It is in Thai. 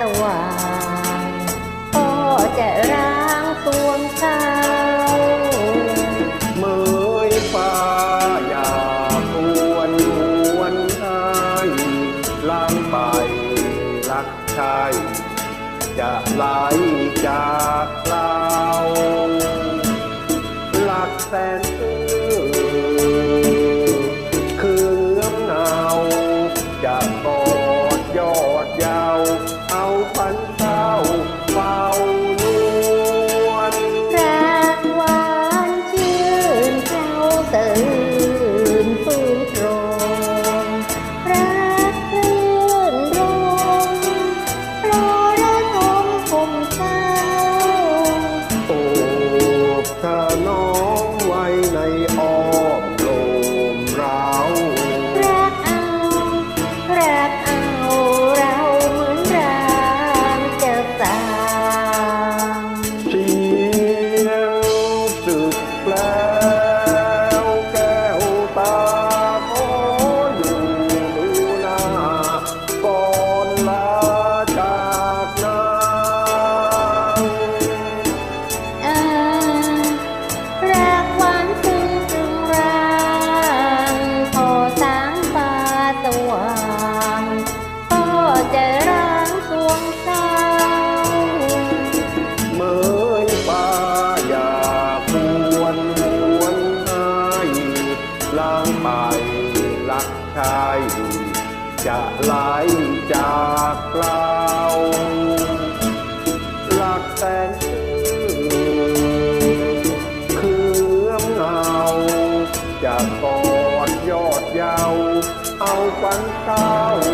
สว่างก็จะร้างตวงเศร้าเมื่อยฟ้าอยากวนหวนให้ล้างไปรักชายจะไหลจากลา Natal. วางก็จะร้างสวงเศร้าเมื่อป่าอย่าควนควนให้ล้างไปลักชายจะไหลจากเรา 关照